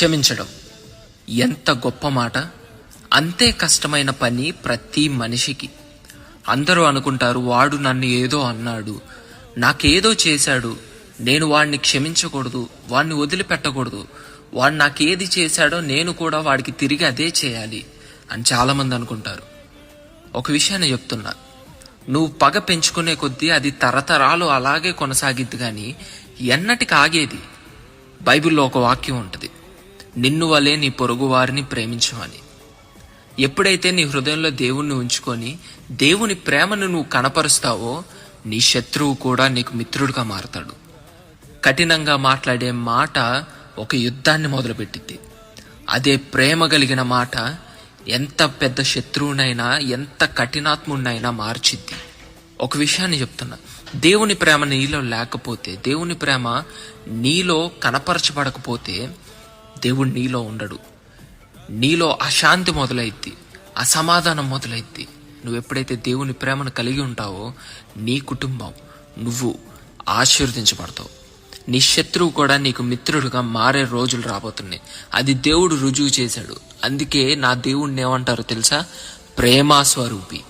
క్షమించడం. ఎంత గొప్ప మాట. అంతే కష్టమైన పని ప్రతి మనిషికి. అందరూ అనుకుంటారు వాడు నన్ను ఏదో అన్నాడు. నాకేదో చేశాడు. నేను వాడిని క్షమించకూడదు. వాడిని వదిలిపెట్టకూడదు. వాడు నాకేది చేశాడో నేను కూడా వాడికి తిరిగి అదే చేయాలి. అని చాలామంది అనుకుంటారు. ఒక విషయాన్ని చెప్తున్నా. నువ్వు పగ పెంచుకునే కొద్దీ అది తరతరాలు అలాగే కొనసాగిద్ది కానీ ఎన్నటికి ఆగేది? బైబిల్లో ఒక వాక్యం ఉంటుంది. నిన్ను వలే నీ పొరుగు వారిని ప్రేమించమని. ఎప్పుడైతే నీ హృదయంలో దేవుణ్ణి ఉంచుకొని దేవుని ప్రేమను నువ్వు కనపరుస్తావో నీ శత్రువు కూడా నీకు మిత్రుడిగా మారతాడు. కఠినంగా మాట్లాడే మాట ఒక యుద్ధాన్ని మొదలుపెట్టింది. అదే ప్రేమ కలిగిన మాట ఎంత పెద్ద శత్రువునైనా ఎంత కఠినాత్ముడినైనా మార్చిద్ది. ఒక విషయాన్ని చెప్తున్నా. దేవుని ప్రేమ నీలో లేకపోతే దేవుని ప్రేమ నీలో కనపరచబడకపోతే దేవుడు నీలో ఉండడు. నీలో అశాంతి మొదలైద్ది అసమాధానం మొదలైద్ది. నువ్వు ఎప్పుడైతే దేవుని ప్రేమను కలిగి ఉంటావో నీ కుటుంబం నువ్వు ఆశీర్వదించబడతావు. నీ శత్రువు కూడా నీకు మిత్రుడుగా మారే రోజులు రాబోతున్నాయి. అది దేవుడు రుజువు చేశాడు. అందుకే నా దేవుణ్ణి ఏమంటారో తెలుసా? ప్రేమాస్వరూపి